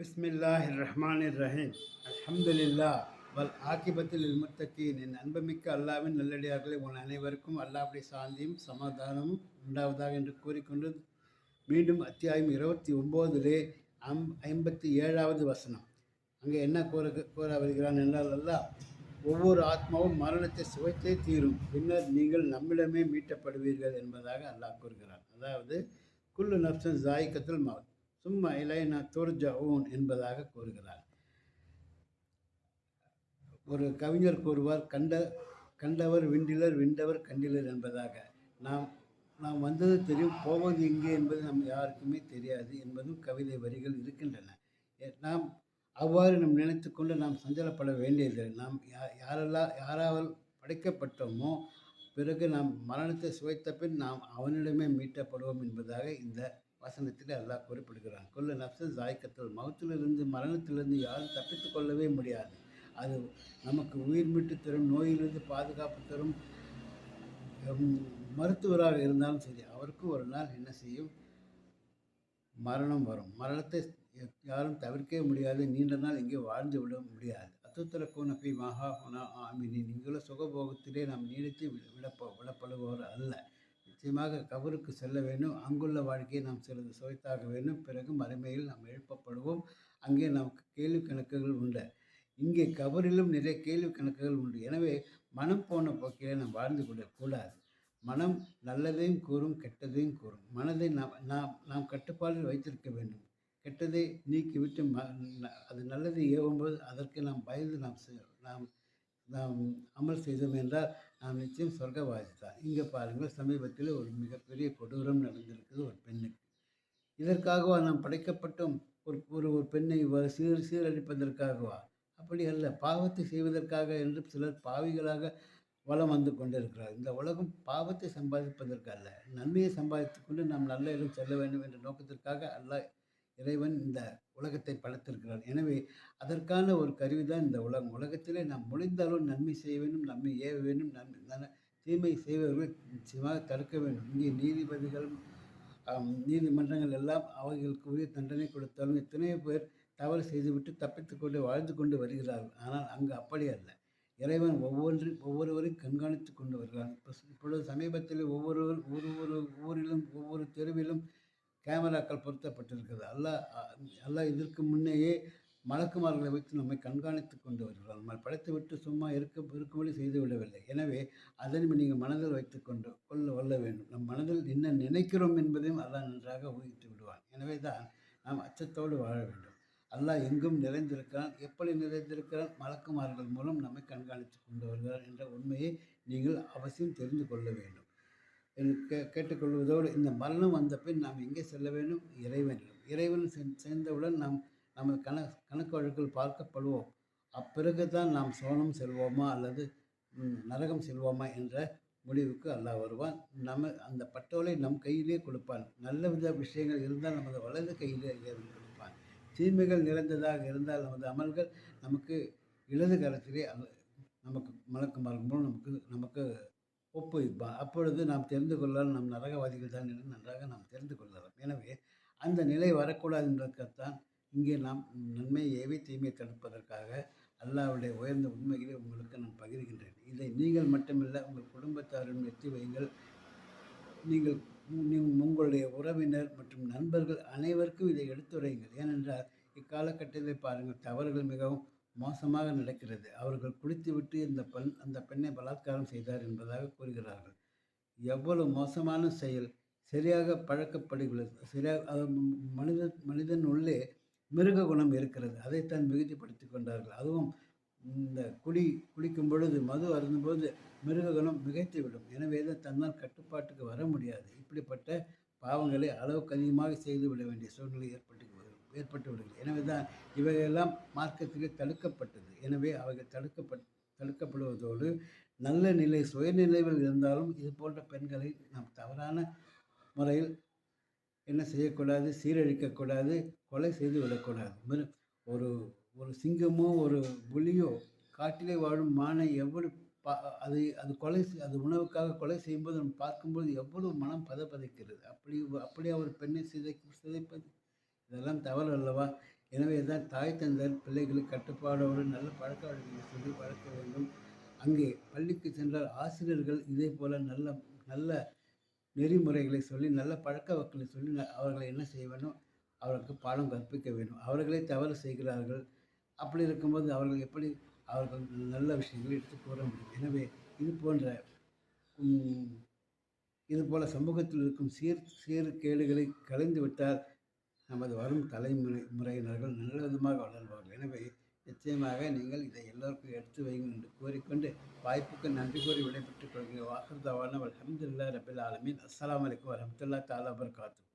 பிஸ்மில்லாஹ் ரஹ்மானிர் ரஹீம் அல்ஹம்துலில்லா வல் ஆக்கிபத்தில் முத்தக்கீன் என் அன்புமிக்க அல்லாவின் நல்லடியார்களை உன் அனைவருக்கும் அல்லாவுடைய சாந்தியும் சமாதானமும் உண்டாவதாக என்று கூறிக்கொண்டு மீண்டும் அத்தியாயம் இருபத்தி ஒம்போதிலே அம் ஐம்பத்தி ஏழாவது வசனம். அங்கே என்ன கூற கூற வருகிறான் என்றால் அல்லாஹ் ஒவ்வொரு ஆத்மாவும் மரணத்தை சுவைத்தே தீரும். பின்னர் நீங்கள் நம்மிடமே மீட்டப்படுவீர்கள் என்பதாக அல்லாஹ் கூறுகிறான். அதாவது குல்லு நப்சன் ஜாயிக்கத்துல் மவுத். சும்மா இலைனா துர்ஜவுன் என்பதாக கூறுகிறார். ஒரு கவிஞர் கூறுவார் கண்ட கண்டவர் விண்டிலர் விண்டவர் கண்டிலர் என்பதாக. நாம் நாம் வந்தது தெரியும் போவது எங்கே என்பது நம் யாருக்குமே தெரியாது என்பதும் கவிதை வரிகள் இருக்கின்றன. நாம் அவ்வாறு நம் நினைத்து கொண்டு நாம் சஞ்சலப்பட வேண்டியதில்லை. நாம் யா யாரெல்லாம் யாரால் படைக்கப்பட்டோமோ பிறகு நாம் மரணத்தை சுவைத்த பின் நாம் அவனிடமே மீட்டப்படுவோம் என்பதாக இந்த வசனத்தில் அல்லாஹ் குறிப்பிடுகிறான். கொல்ல நப்சல் ஜாய்க்கத்தல் மௌத்திலிருந்து மரணத்திலிருந்து யாரும் தப்பித்து கொள்ளவே முடியாது. அது நமக்கு உயிர் மீட்டு தரும் நோயிலிருந்து பாதுகாப்பு தரும் மருத்துவராக இருந்தாலும் சரி அவருக்கும் ஒரு நாள் என்ன செய்யும்? மரணம் வரும். மரணத்தை யாரும் தவிர்க்கவே முடியாது. நீண்ட நாள் இங்கே வாழ்ந்து விட முடியாது. அத்துத்தர கோணப்பை மகா ஹுனா ஆமினி நீங்களும் சுகபோகத்திலே நாம் நீடித்து வி- விடப்ப விடப்படுபவர் அல்ல. நிச்சயமாக கபருக்கு செல்ல வேண்டும். அங்குள்ள வாழ்க்கையை நாம் சிறிது சுவைத்தாக வேண்டும். பிறகு மறுமையில் நாம் எழுப்பப்படுவோம். அங்கே நமக்கு கேள்வி கணக்குகள் உண்டு. இங்கே கபரிலும் நிறைய கேள்வி கணக்குகள் உண்டு. எனவே மனம் போன போக்கிலே நாம் வாழ்ந்து கொள்ளக்கூடாது மனம் நல்லதையும் கூறும் கெட்டதையும் கூறும். மனதை நாம் நாம் நாம் கட்டுப்பாடில் வைத்திருக்க வேண்டும். கெட்டதை நீக்கிவிட்டு ம ந- அது நல்லதை ஏவும்போது அதற்கு நாம் பயந்து நாம் செ- நாம் நாம் அமல் செய்தோம் என்றால் நாம் நிச்சயம் சொர்க்கவாசி தான் இங்கே பாருங்கள் சமீபத்தில் ஒரு மிகப்பெரிய கொடூரம் நடந்திருக்குது ஒரு பெண்ணுக்கு. இதற்காகவா நாம் படைக்கப்பட்டோம்? ஒரு ஒரு ஒரு பெண்ணை சீர் சீரழிப்பதற்காகவா? அப்படி அல்ல பாவத்தை செய்வதற்காக என்று சிலர் பாவிகளாக வலம் வந்து கொண்டிருக்கிறார் இந்த உலகம் பாவத்தை சம்பாதிப்பதற்கு அல்ல நன்மையை சம்பாதித்துக்கொண்டு நாம் நல்ல இடம் செல்ல வேண்டும் என்ற நோக்கத்திற்காக அல்லாஹ் இறைவன் இந்த உலகத்தை படைத்திருக்கிறான் எனவே அதற்கான ஒரு கருவிதான் இந்த உலகம். உலகத்திலே நாம் முடிந்தாலும் நன்மை செய்ய வேண்டும் நன்மை ஏவ வேண்டும் நன்மை நன- தீமை செய்பவர்களை நிச்சயமாக தடுக்க வேண்டும். இங்கே நீதிபதிகளும் நீதிமன்றங்கள் எல்லாம் அவர்களுக்கு உரிய தண்டனை கொடுத்தாலும் எத்தனையோ பேர் தவறு செய்துவிட்டு தப்பித்து கொண்டு வாழ்ந்து கொண்டு வருகிறார்கள். ஆனால் அங்கு அப்படி அல்ல. இறைவன் ஒவ்வொன்று ஒவ்வொருவரையும் கண்காணித்து கொண்டு வருகிறான். இப்போ இப்பொழுது சமீபத்தில் ஒவ்வொரு ஒவ்வொரு ஊரிலும் ஒவ்வொரு தெருவிலும் கேமராக்கள் பொருத்தப்பட்டிருக்கிறது. அல்லாஹ் அல்லாஹ் இதற்கு முன்னேயே மலக்குமார்களை வைத்து நம்மை கண்காணித்து கொண்டு வருகிறார். நம்ம படைத்து விட்டு சும்மா இருக்க இருக்கும்படி செய்து விடவில்லை. எனவே அதனை நீங்கள் மனதில் வைத்துக்கொண்டு கொள்ள கொள்ள வேண்டும். நம் மனதில் என்ன நினைக்கிறோம் என்பதையும் அல்லாஹ் நன்றாக ஊகித்து விடுவான். எனவே தான் நாம் அச்சத்தோடு வாழ வேண்டும். அல்லாஹ் எங்கும் நிறைந்திருக்கிறான். எப்படி நிறைந்திருக்கிறான்? மலக்குமார்கள் மூலம் நம்மை கண்காணித்து கொண்டு வருகிறார் என்ற உண்மையை நீங்கள் அவசியம் தெரிந்து கொள்ள வேண்டும். எனக்கு கே கேட்டுக்கொள்வதோடு இந்த மரணம் வந்த பின் நாம் எங்கே செல்ல வேண்டும்? இறைவனிடம். இறைவன் சென் சேர்ந்தவுடன் நாம் நமது கண கணக்கு வழக்கில் பார்க்கப்படுவோம். அப்பிறகு தான் நாம் சோனம் செல்வோமா அல்லது நரகம் செல்வோமா என்ற முடிவுக்கு அல்லாஹ் வருவான். நம்ம அந்த பட்டோலை நம் கையிலே கொடுப்பான். நல்ல வித விஷயங்கள் இருந்தால் நமது வலது கையிலே இறைவன் கொடுப்பான். தீமைகள் நிறைந்ததாக இருந்தால் நமது அமல்கள் நமக்கு இடது காலத்திலே நமக்கு மலக்கு மூலம் நமக்கு நமக்கு ஒப்புவிப்பா அப்பொழுது நாம் தெரிந்து கொள்ளலாம் நம் நரகவாதிகள் தான் என்று நன்றாக நாம் தெரிந்து கொள்ளலாம். எனவே அந்த நிலை வரக்கூடாது என்பதற்குத்தான் இங்கே நாம் நன்மை ஏவி தீமையை தடுப்பதற்காக அல்லாவுடைய உயர்ந்த உண்மைகளை உங்களுக்கு நான் பகிர்கின்றேன். இதை நீங்கள் மட்டுமல்ல உங்கள் குடும்பத்தாரிடம் எத்தி வையுங்கள். நீங்கள் உங்களுடைய உறவினர் மற்றும் நண்பர்கள் அனைவருக்கும் இதை எடுத்துரையுங்கள். ஏனென்றால் இக்காலகட்டத்தில் பாருங்கள் தவறுகள் மிகவும் மோசமாக நடக்கிறது. அவர்கள் குடித்துவிட்டு இந்த பெண் அந்த பெண்ணை பலாத்காரம் செய்தார் என்பதாக கூறுகிறார்கள். எவ்வளவு மோசமான செயல். சரியாக பழக்கப்படுகிறது. சரியாக மனித மனிதன் உள்ளே மிருக குணம் இருக்கிறது. அதைத்தான் மிகுதிப்படுத்தி கொண்டார்கள். அதுவும் இந்த குடி குடிக்கும் பொழுது மது அருந்தும்போது மிருக குணம் மிகைத்து விடும் எனவே தான் தன்னால் கட்டுப்பாட்டுக்கு வர முடியாது. இப்படிப்பட்ட பாவங்களை அளவுக்கு அதிகமாக செய்து விட வேண்டிய சூழ்நிலை ஏற்பட்டு ஏற்பட்டு விடுகிறது எனவே தான் இவையெல்லாம் மார்க்கத்திலே தடுக்கப்பட்டது. எனவே அவைகள் தடுக்கப்பட் தடுக்கப்படுவதோடு நல்ல நிலை சுயநிலைவில் இருந்தாலும் இது போன்ற பெண்களை நாம் தவறான முறையில் என்ன செய்யக்கூடாது சீரழிக்கக்கூடாது கொலை செய்து விடக்கூடாது. ஒரு ஒரு சிங்கமோ ஒரு புலியோ காட்டிலே வாழும் மானை எவ்வளவு பா அதை அது கொலை அது உணவுக்காக கொலை செய்யும்போது நம்ம பார்க்கும்போது எவ்வளவு மனம் பதப்பதைக்கிறது. அப்படி அப்படியே ஒரு பெண்ணை சிதை சிதைப்பது இதெல்லாம் தவறு அல்லவா? எனவே தான் தாய் தந்தர் பிள்ளைகளுக்கு கட்டுப்பாடோடு நல்ல பழக்க வழக்கங்களை சொல்லி வளர்க்க வேண்டும். அங்கே பள்ளிக்கு சென்றால் ஆசிரியர்கள் இதே போல் நல்ல நல்ல நெறிமுறைகளை சொல்லி நல்ல பழக்க வழக்கங்களை சொல்லி அவர்களை என்ன செய்ய வேண்டும்? அவர்களுக்கு பாடம் கற்பிக்க வேண்டும். அவர்களே தவறு செய்கிறார்கள். அப்படி இருக்கும்போது அவர்கள் எப்படி அவர்கள் நல்ல விஷயங்களை எடுத்து கூற முடியும்? எனவே இது போன்ற இது போல் சமூகத்தில் இருக்கும் சீர் சீர்கேடுகளை கலைந்து விட்டால் நமது வரும் தலைமுறை முறையினர்கள் நல்ல விதமாக வளர்வார்கள். எனவே நிச்சயமாக நீங்கள் இதை எல்லோருக்கும் எடுத்து வையுங்கள் என்று கூறிக்கொண்டு வாய்ப்புக்கு நன்றி கூறி விடைபெற்றுக் கொள்கிறேன். வாக்குறுதவான அலமதுல்லா ரபில் ஆலமின். அஸ்லாம் வலைக்கம் வரமத்துல்லா தஆலா வபரகாத்துஹு.